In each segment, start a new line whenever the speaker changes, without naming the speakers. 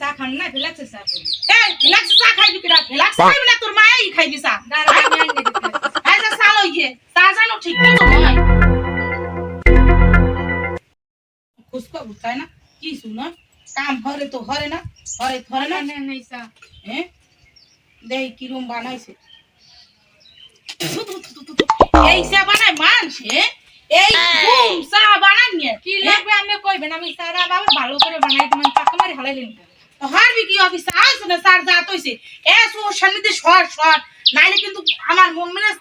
চা খান না ফেলাচ্ছে চা করি
এ ফ্লেক্স চা খাইবি কিনা ফ্লেক্স খাইবি না তোর মাই খাইবি চা।
দাঁড়া আমি আসি।
এই যে চাল হইয়ে চা জানো ঠিক মতো হয় খুশ খবর তাই না? কি শুনো? কাম হরে তো হরে না হরে ধরে না
না, না, এই চা।
হ্যাঁ দেই কিরম বানাইছে। এই চা বানায় মানছে এই ঘুম চা বানান নিয়ে।
কি লাগবে আপনি কইবেন? আমি সারা বাবা ভালো করে বানাই তোমার পাকা মারি হালাইলেন
কিন্তু আমার মন মেজাজ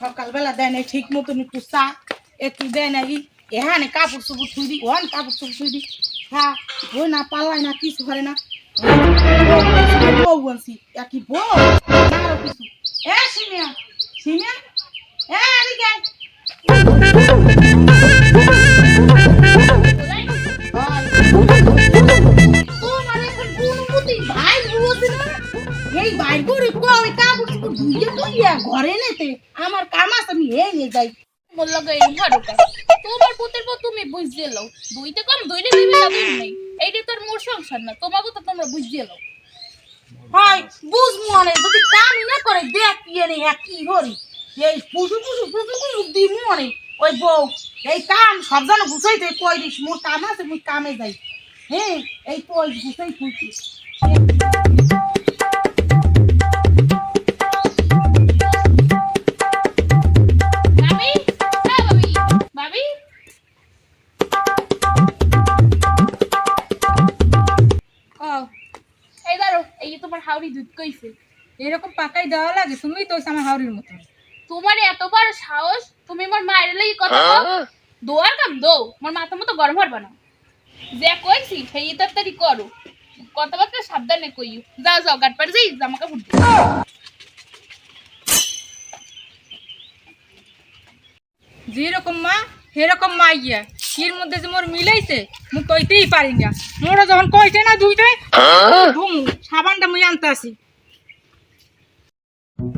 সকালবেলা দেয় নাই, ঠিক মতন একটু চা, একটু দেয় নাকি এখানে কাপড় চোপড় থুই দি, ওখানে কাপড় চোপড় থুই দি। হ্যাঁ বই না পাল্লাই না, কিছু করে না। বউ কি বউ? কিছু। এ সিমিয়া সিমিয়া? এ ঘরে নেতে আমার আমি হে নিয়ে যাই
বলল গে ইহারুকা তোমার পুতের পর তুমি বুঝিয়ে লও দুইটা কম দুইটা দিবি যাবে নাই এইটা তোর মোর সংসার না তোমাকে তো তোমরা বুঝিয়ে
হয় বুঝ মনে যদি কামই না করে দেখ কি এনে হ্যাঁ, কি হরি এই পুষু পুষু পুষু পুষু দি মনে, ওই বউ। এই কাম সব জানো গুছাইতে কই দিস? মোর কাম আছে কামে যাই। হ্যাঁ এই তো ওই
ভাবি? ভাবি।
ও,
এই তোমার কইছে।
এরকম পাকাই দেওয়া লাগে তুমি তো আমার হাওড়ির মতো
তোমার এত বড় সাহস তুমি মোর মায়ের লাগি কথা কও। দোয়ার কাম দো মোর মাথা মতো গরম হরবা না যে কইছি সেই তাড়াতাড়ি করো। কথাবার্তা সাবধানে কইও। যাও যাও গাট পাড়ে যাই জামা কাপড়।
যেরকম মা সেরকম মা ইয়া। এর মধ্যে যে মোর মিলাইছে মুই কইতেই পারি না। মোরা যখন কইছে না দুইটা ধুম সাবানটা মুই আনতে আসি।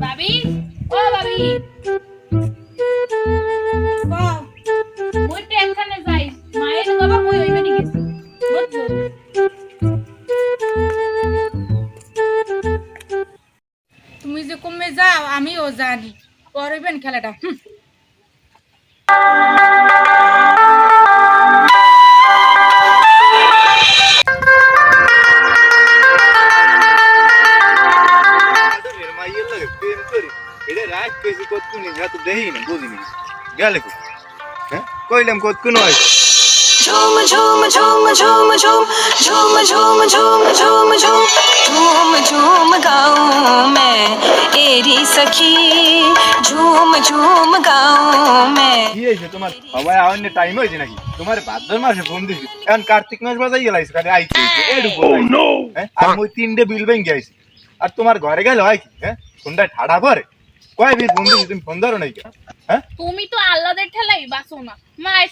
ভাবি? ও ভাবি। যাই।
তুমি যে কমে যাও আমিও জানি। করবেন খেলাটা
কতকুনি যা তো দেহি না বুঝিনি গেলে কই হ্যাঁ কইলাম কতকুন হয়
झूम झूम झूम झूम झूम झूम झूम झूम झूम झूम झूम झूम गाऊं मैं तेरी सखी झूम झूम गाऊं मैं
কি হয়েছে তোমার সবাই আওয়ার টাইম হয়েছে নাকি তোমার ভাদ্র মাসে ফোন দিছি এখন কার্তিক মাস বাজাই গেলাইছে খালি আইছে এডুকু হ্যাঁ আর মই তিনটে বিল ব্যাংক গেছি আর তোমার ঘরে গেলে হয় কি হ্যাঁ ফোনটা ঠাডা করে কয় ফোন দিছি তুমি ফোন ধরো নাই হ্যাঁ?
তুমি তো আল্লাদের ঠেলাই বাসো না।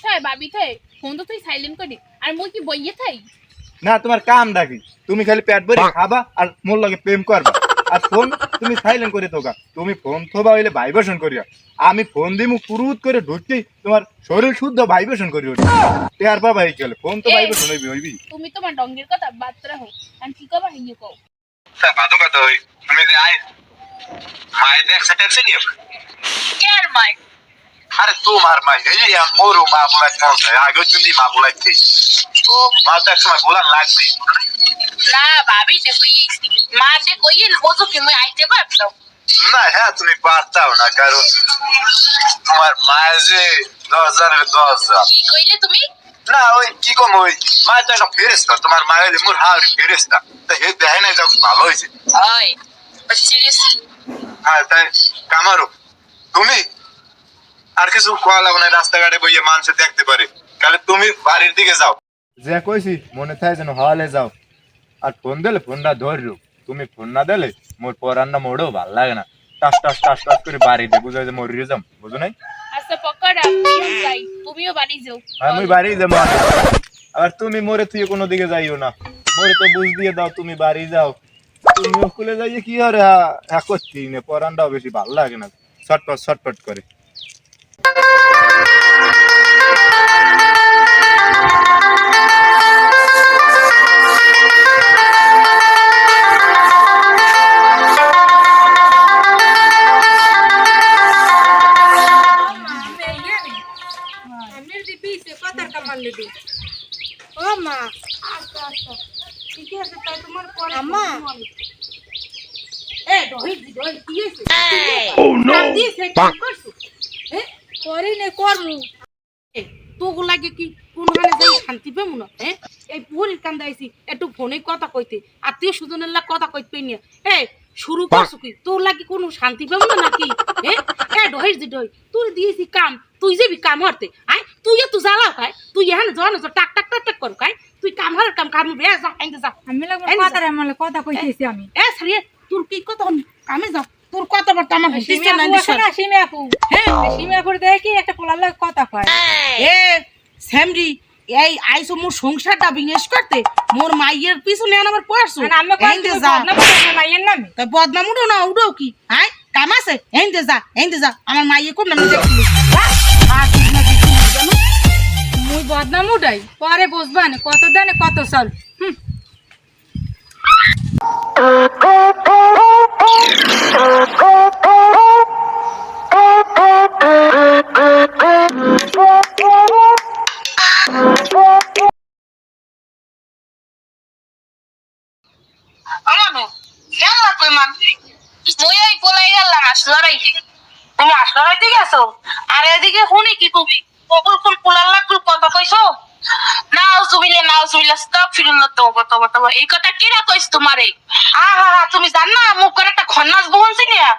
থাই বাবি থাই ফোন তো তুই সাইলেন্ট করে। আর মই কি বইয়ে থাই
না তোমার কাম ডাকি তুমি খালি পেট ভরে খাবা আর মোর লগে প্রেম করবা। আর ফোন তুমি সাইলেন্ট করে তোকা তুমি ফোন থোবা হইলে ভাইব্রেশন করিয়া আমি ফোন দিমু পুরুত করে ঢুকতেই তোমার শরীর শুদ্ধ ভাইব্রেশন করি ওঠে টের পাবা এই গেলে। ফোন তো। ভাইব্রেশন হইবি হইবি।
তুমি তোমার ডঙ্গের কথা বাত্রা হোক আর কি কবা হিয়ে কও।
বাদো কথা হই। তুমি যে আই মায়ের টেনশন
মাই
আরে তোমার মাই এই মা বলাইতে মন চায় যদি মা ও একসময় লাগবে
না ভাবি যে মা যে কি আইতে
না হ্যাঁ তুমি পারতাও না তোমার মায়ের যে দশ হাজার দশ হাজার
কি কইলে তুমি?
না ওই কি কম ওই মায়ের তো ফেরেস্তা তোমার মায়ের মোর হাওড়ি ফেরেস্তা তা হে দেখে নাই ভালো হয়েছে হ্যাঁ তাই কামারো তুমি? আর কিছু কোয়া লাগবে না রাস্তাঘাটে বইয়ে মানুষ দেখতে পারে। তাহলে তুমি বাড়ির দিকে যাও। যে কইছি মনে থাকে যেন হলে যাও। আর ফোন দিলে ফোনটা ধরো তুমি ফোন না দিলে মোর পরান্না মোড়েও ভালো লাগে না। টাস টাস টাস টাস করে বাড়ি দে বুঝাই যে মরিয়ে যাম বুঝো নাই?
আচ্ছা পকড়া আমিও যাই। তুমিও বাড়ি যাও।
আমি বাড়ি যাব আর। তুমি মরে তুই কোনো দিকে যাইও না। মরে তো বুঝ দিয়ে দাও তুমি বাড়ি যাও। তুমি স্কুলে যাইয়ে কি আর হ্যাঁ করছি না পরানটাও বেশি ভালো লাগে না। ছটপট ছটপট করে।
ও মা আচ্ছা আচ্ছা। ঠিক আছে তাই তোমার পরে আম্মা এ দি কি হইছে? ও নো দিছে কি করছ? এ
করি নে করমু
তোগো লাগে কি কোন যাই শান্তি পেমু না? হ্যাঁ এই পুরির কান্দাইছি একটু ফোনে কথা কইতে আত্মীয় লাগ কথা কইতে পেনি এ শুরু করছ কি? তোর লাগি কোনো শান্তি পেমু না নাকি? হ্যাঁ ডহির ডই তুই দিয়েছি কাম তুই যাবি কাম হরতে আই তুই এত জ্বালা খাই তুই এখানে জন টাক টাক টাক টাক কর খাই তুই কাম হর কাম কাম বে যা
আমি লাগবো
এই
কথা কথা কইতেছি আমি।
এ সারিয়ে তোর কি কথা? কামে যা তোর কথা বার্তা আমার হইতেছে না
আপু না সিমি আপু
হ্যাঁ
সিমি আপুর দেখি একটা পোলার লাগে কথা কয়।
এ স্যামরি এই আইসো মোর সংসারটা বিনেশ করতে। মোর মাইয়ের পিছনে আমার পড়ছো
আর আমি কই
হেন্দে যা।
না মাইয়ের নামে?
তা বদনাম উঠো না উঠো কি? হাই কাম আছে? হেন্দে যা হেন্দে যা। আমার মাইয়ে কোন নাম দেখছিলি না
মুই বদনাম উঠাই পরে বুঝবা না কত দানে কত সাল হুম
আমানো গেল কই মান মুই ওই পলাই গেলাম তুমি আসলারাইতে গেছো আর এদিকে শুনি কি কবি কবুল কুল কুলার লাগুল কত কইছো এই কথা কিরা কইছ তোমারে? আহা হা তুমি জান না মুখ করে একটা খন্নাস বহনছি না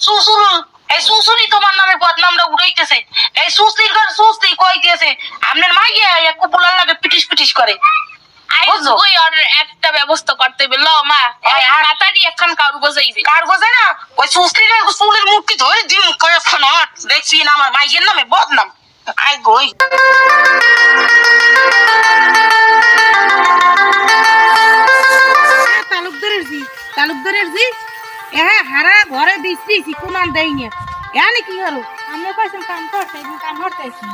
সুসুলুল এই সুসুলি তোমার নামে বদনামটা উড়াইতেছে। এই সুস্তির ঘর সুস্তি কইতেছে আপনার মাইয়া এক কুপুলার লাগে পিটিস পিটিস করে।
একটা ব্যবস্থা করতে বলল মা। এখন কারু
কার না? ওই সুস্তিরে চুলের মুক্তি ধরে দিন কয়েকক্ষণ দেখছি না আমার মাইয়ের নামে বদনাম। আই গই
তালুকদারের জি হ্যাঁ হারা ঘরে দিছি কোনান দেই না। এনে কি হলো?
আমি কইছিলাম কাম করতে কাম করতেছি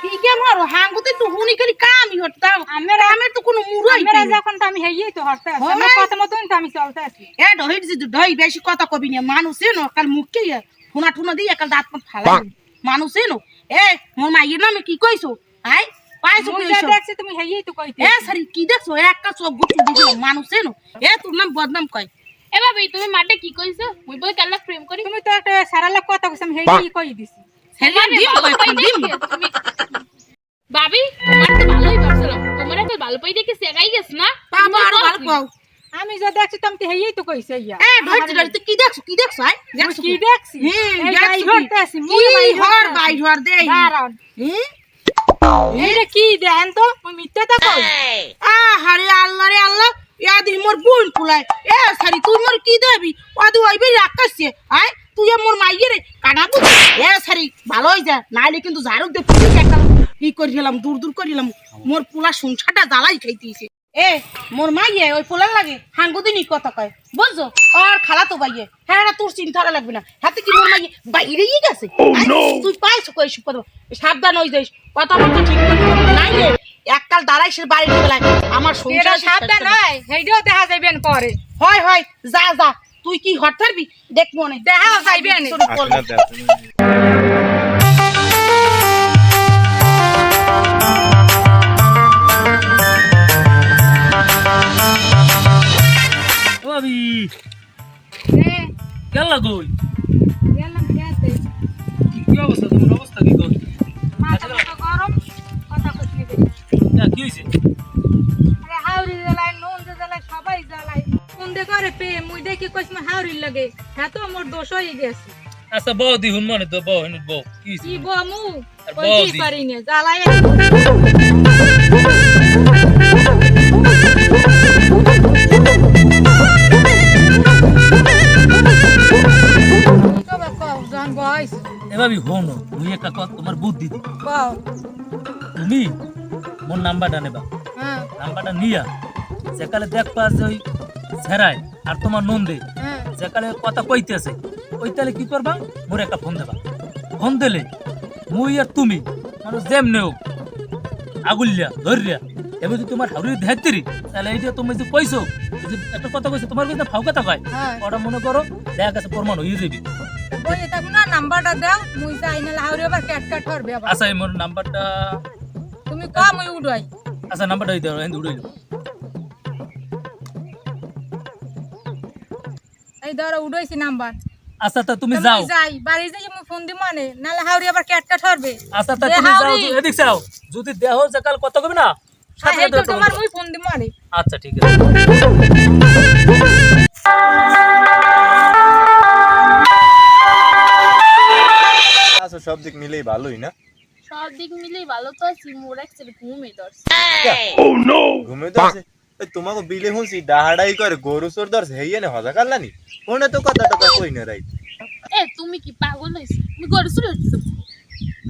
কি কেম হলো? হাঙ্গুতে তো হুনি করি কামই হতাম
আমরা
কামের তো কোনো মুরই
আমরা যখন তো আমি হেই তো হরতে আমার। কথা মতন তো আমি চলতে আছি।
এ ডহির যদি ডই বেশি কথা কবি না। মানুষ এনো কাল মুখকে ঠুনা ঠুনা দিয়ে কাল দাঁত পাত ফালাই মানুষ এনো এ মোর মাইয়ের নামে কি কইছো? আই পাইছো
মুই
কি
যা
হইছো?
দেখছি তুমি হেই তো কইতে
এ সারি কি দেখছ? একটা চোখ মানুষ এনো এ তোর নাম বদনাম কয়।
এ ভাবি তুমি মাঠে কি কইছো? মুই বই কাল্লা প্রেম করি।
তুমি তো একটা সারা লোক কথা হেই কই দিছি।
ভাবি তোমার তো ভালোই ভাবছিলাম তোমার তো ভালো পাই দেখে সেগাই গেছ না?
বাবা আর ভালো পাও।
আমি যা দেখছি তুমি তো হেই তো কইছে ইয়া
এ ডহির তুই কি দেখছ কি দেখছ আই
মুই
দেখছ
কি দেখছি? গাই
কি?
হরতে আছি
কি হর বাই হর দে
দাঁড়ান
হুম
এইটা কি দেন তো? মুই মিথ্যা তা কই।
আহারে আল্লাহ রে আল্লাহ। ইয়াদি মোর বোন পুলাই এ সারি, তুই মোর কি দেবি? ওদি ওইবে রাখাসছে আয়, তুই মোর মাইয়ে রে কানা বুঝ। এ সারি, ভালো হই যা নাইলে কিন্তু ঝাড়ু দে পুলিশ একটা ই করিলাম, দূর দূর করিলাম। মোর পোলা সংসারটা জ্বালাই খাইতেছে। এ মোর মাইয়ে ওই পোলার লাগে হাঙ্গুদিনই কথা কয়। বুঝছ? আর খালা তো বাইয়ে। হ্যাঁ না তোর চিন্তা করা লাগবে না। হাতে কি মোর মাইয়ে বাইরেই গেছে? তুই পাইছো কই সব কথা সাবধান হই যাইস। কথা বলতে ঠিক করে নাইলে এককাল দাঁড়াই সে বাড়ি বেলায়। আমার সংসার
সাবধান হয়। হেইটাও দেখা যাইবেন পরে।
হয় হয় যা যা। তুই কি হট পারবি? দেখ মনে
দেখা যাইবেন
কেন কই
গেলাম খেতে।
কি অবস্থা তোমার? অবস্থা কি কর?
মাথা মাথা গরম কথা কইছি
কি হয়েছে
আরে হাওড়ি জ্বালাই নুন জ্বালাই সবাই জ্বালাই। কোন দে করে পে মুই দেখি কইছ মা হাওড়ি লাগে। হ্যাঁ তো মোর দোষ হয়ে গেছে।
আচ্ছা বউ দি হুন মনে তো বউ হিনুত বউ। কি
কি বমু
আর
কইতেই পারি না? জ্বালাই।
ভাবি হনো মুই একটা তোমার বুদ্ধি দি।
কও।
তুমি মোর নাম্বারটা নেবা।
হ্যাঁ।
নাম্বারটা নিয়া যেকালে দেখবা যে ওই ছেড়ায় আর তোমার নন্দে
হ্যাঁ।
যেকালে কথা কইতেছে ওই তাহলে কি করবা? মোর একটা ফোন দেবা। ফোন দিলে মুই আর তুমি মানে যেমনে হোক আগুলিয়া ধরিয়া এবার যদি তোমার হাউরি ধেতিরি তাহলে এই যে তুমি যে কইছো একটা কথা কইছো তোমার কিন্তু ফাউ কথা কয়?
হ্যাঁ।
ওটা মনে করো দেখা গেছে প্রমাণ হয়ে যাবি
ওই এটা না নাম্বারটা দাও মুই যাই না লাউরে আবার ক্যাট কাট হরবে আবার।
আচ্ছা এই মোর নাম্বারটা
তুমি কম মুই উড়াই।
আচ্ছা নাম্বারটা উড়াইলো।
এই ধরো উড়াইছি নাম্বার।
আচ্ছা তা তুমি যাও।
যাই বাড়ি যাই মুই ফোন দিব মানে নালে হাউরি আবার ক্যাট কাট হরবে
আচ্ছা তা তুমি যাও এদিক যাও যদি দেহ যে কাল কত কবে না?
হ্যাঁ তোমার- মুই ফোন দিব মানে।
আচ্ছা ঠিক আছে।
সব দিক মিলেই ভালোই না?
সব দিক মিলেই ভালো তো আছি মোর একচুয়ালি ঘুমে ধরছে।
ঘুমে তো আছে এই তোমাকে বিলে হুঁসি ডাহাডাই করে গরু চোর ধরছে হেইয়ে নে হজা কাল্লানি ফোনে তো কথা টকা কই না রাই
এ তুমি কি পাগল হইছো? তুমি গরু চুরি হইছো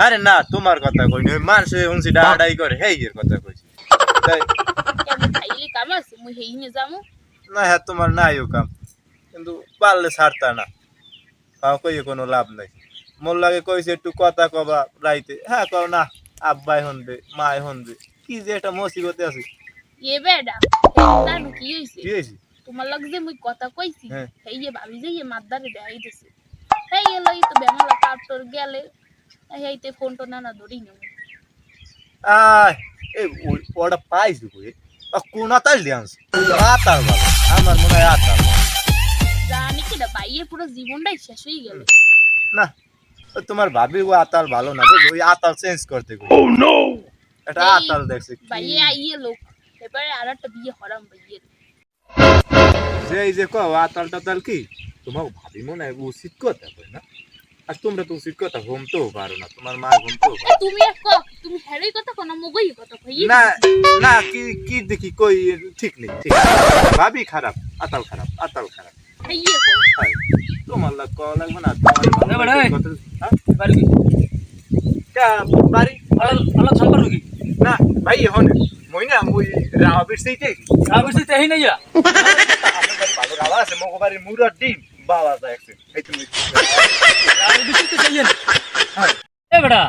আরে না তোমার কথা কই না মানুষে হুঁসি ডাহাডাই করে হেই এর কথা কইছি। তাই।
কেন খাইলে কাম আছে? মুই হেইনে যামু।
না হ্যাঁ তোমার নাই ও কাম কিন্তু পারলে ছাড়তা না। কাউ কইয়ে কোনো লাভ নাই। মোর লাগে কইছে একটু কথা কবা রাইতে। হ্যাঁ কও না আব্বাই হনবে মাই হনবে। কি যে এটা মুসিবতে আছে।
এ বেডা জানো কি হইছে?
কি হয়েছে
তোমার লগে যে মুই কথা কইছি
হ্যাঁ।
এই যে ভাবি যে মাদ্দারে দেখাই দিছে এই এলো এই তো বেমালা কাপটর গেলে। এইতে ফোন তো না না ধরি না।
আয় এই ওই ওটা পাইছি কই? আ কোন আতাল দিয়াস আতাল বাবা আমার মনে হয় আতাল
জানি কি না ভাইয়ের পুরো জীবনটাই শেষ হয়ে গেল।
না তোমার ভাবি ও আতাল ভালো না বুঝলো ওই আতাল চেঞ্জ করতে কই ও নো এটা আতাল দেখছে কি।
ভাইয়ে আইয়ে লোক। এবারে আর একটা বিয়ে হরাম ভাইয়ের।
যে এই যে কও আতাল টাতাল কি? তোমার ভাবি মনে হয় উচিত কথা কই না? আর তোমরা তো উচিত কথা ঘুমতেও পারো না তোমার মা ঘুমতেও
এ
পারে
তুমি এক ক তুমি হেরেই কথা কোন মগই কথা কই
না না কি কি দেখি কই ঠিক নেই ঠিক ভাবি খারাপ আতাল খারাপ আতাল খারাপ।
কো
তোমার লাগ কওয়া লাগবে না তোমার?
বাড়ি কি
ভাই এখন মই না মই রাবির সেইতে
আমি সে তেহি নাই
আমার বাড়ি ভালো রাবা আছে মগো বাড়ির মুরার ডিম বাবা যা একটু এই তুমি
আমি বিশিতে চাইয়েন
হ্যাঁ।
এ বেটা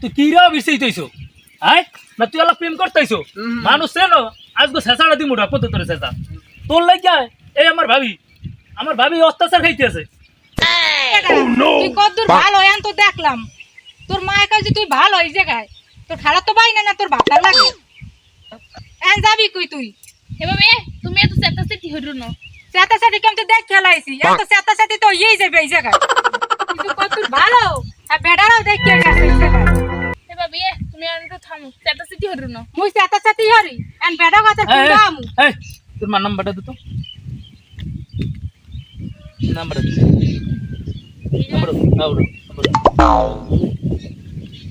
তুই কি রা বিশিত হইছো না তুই আলা প্রেম করতেইছো
হুম।
মানুষ সেনো আজকে শেষাটা দিমু রা তোর শেষা তোর লাগিয়া এই আমার ভাবি আমার ভাবি অত্যাচার খাইতেছে।
তুই কতদূর ভালো এন তো দেখলাম। তোর মায়ের কাছে তুই ভালো এই জায়গায় তোর খারাপ তো পাই না না তোর ভাতা লাগে। এন যাবি কই তুই?
এভাবে তুমি এত চেতা চেতি হইরো না।
চেতা চাটি কেমন দেখ খেলাইছি এত চেতা চাটি তো ইয়েই যাবে এই জায়গায়। কিন্তু কতদূর ভালো। আর বেড়ারাও দেখিয়ে গেছে এই জায়গায়।
এভাবে তুমি আর একটু থামো। চেতা চেতি হইরো না।
মুই চেতা চাটি হরি। এন বেড়া কথা
এই, এই,
কিরাম
এই, তোর মা নাম্বারটা দে তো। নাম্বারটা দে নাম্বার নাম্বার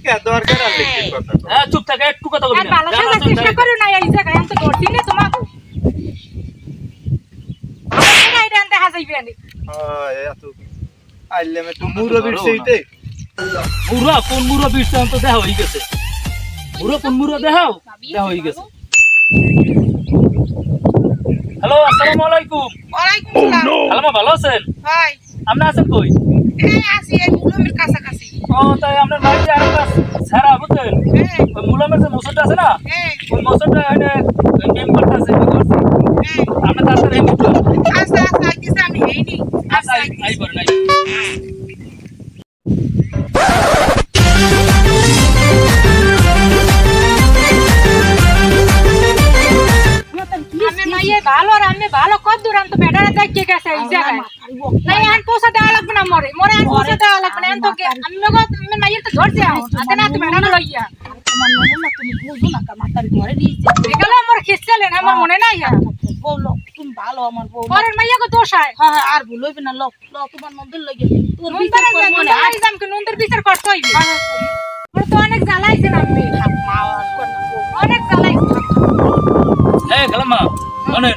কে দরকার আর লিখে কথা।
হ্যাঁ চুপ থাকে একটু কথা
আর
না।
ভালো
আছে
চেষ্টা করো না এই জায়গায় এন তো ধরছি না তোমাকে। ভালো জায়গায় দেখা যাইবে আনি
হয়, এত আইলে মে তো মুরবির সেইতে
মুরা কোন মুরা বিরছে তো দেখা হয়ে গেছে? মুরা কোন মুরা দেখাও দেখা হয়ে গেছে। হ্যালো আসসালামু আলাইকুম
ওয়ালাইকুম সালাম
আলামা ভালো আছেন?
হাই
আপনি আছেন কই?
এই আসি এই মুলমের কাছাকাছি।
ও তাই আপনার বাড়িতে আরেকটা সারা বুঝছেন
হ্যাঁ।
ওই মুলামের যে মসুরটা আছে না?
হ্যাঁ।
ওই মসুরটা এনে মেম করতে আছে করছি
হ্যাঁ।
আপনি তাড়াতাড়ি
আচ্ছা আচ্ছা আইতেছে আমি হেইনি। আচ্ছা
আই আই
ভালো কত দূর আনতো বেটারা দেখিয়ে গেছে এই জায়গায় নাই আন পয়সা দেওয়া লাগবে না মরে। মরে আন পয়সা দেওয়া লাগবে না। আন তো কে- আমি মগো আমি মাইয়ে তো ধরছে আতে না তুমি বেটারা লইয়া।
তোমার মনে না তুমি বুঝো না মাতার ঘরে দিয়েছে।
এগুলো আমার খিসছেলেন আমার মনে নাই আর।
বউ লো তুমি ভালো আমার বউ
পরের মাইয়া কো দোষ হয়
হ্যাঁ হ্যাঁ আর ভুল হইবে না লো লো তোমার মন্দির লাগে তোর
নুন
বিচার
তারা
করব না।
নুন তারা জামকে নুনদের বিচার করতে হইবে। ওর তো অনেক জ্বালাইছে আমি
মা আর কর না বউ।
অনেক জ্বালাইছে।
এই কালামা শোনেন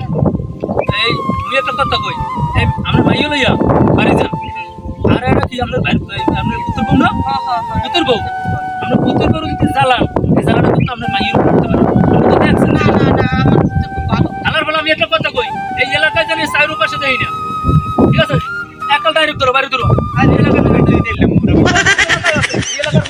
এই তুই একটা কথা কই। এই আমরা ভাইও লইয়া বাড়ি যান। আর এটা কি আমরা আপনার উত্তর বউ না? বউ। আমরা পুতুল করে যদি জ্বালাম এই জ্বালাটা কিন্তু আমরা মাইয়ের করতে পারি আপনি তো দেখছেন
না। না না আমার খুব ভালো।
বেলা আমি একটা কথা কই এই এলাকায় জানি চায়ের উপাসে দেই না। ঠিক আছে? একাল ডাইরেক্ট ধরো বাড়ি ধরো।
আর দিতে এলাম
এলাকার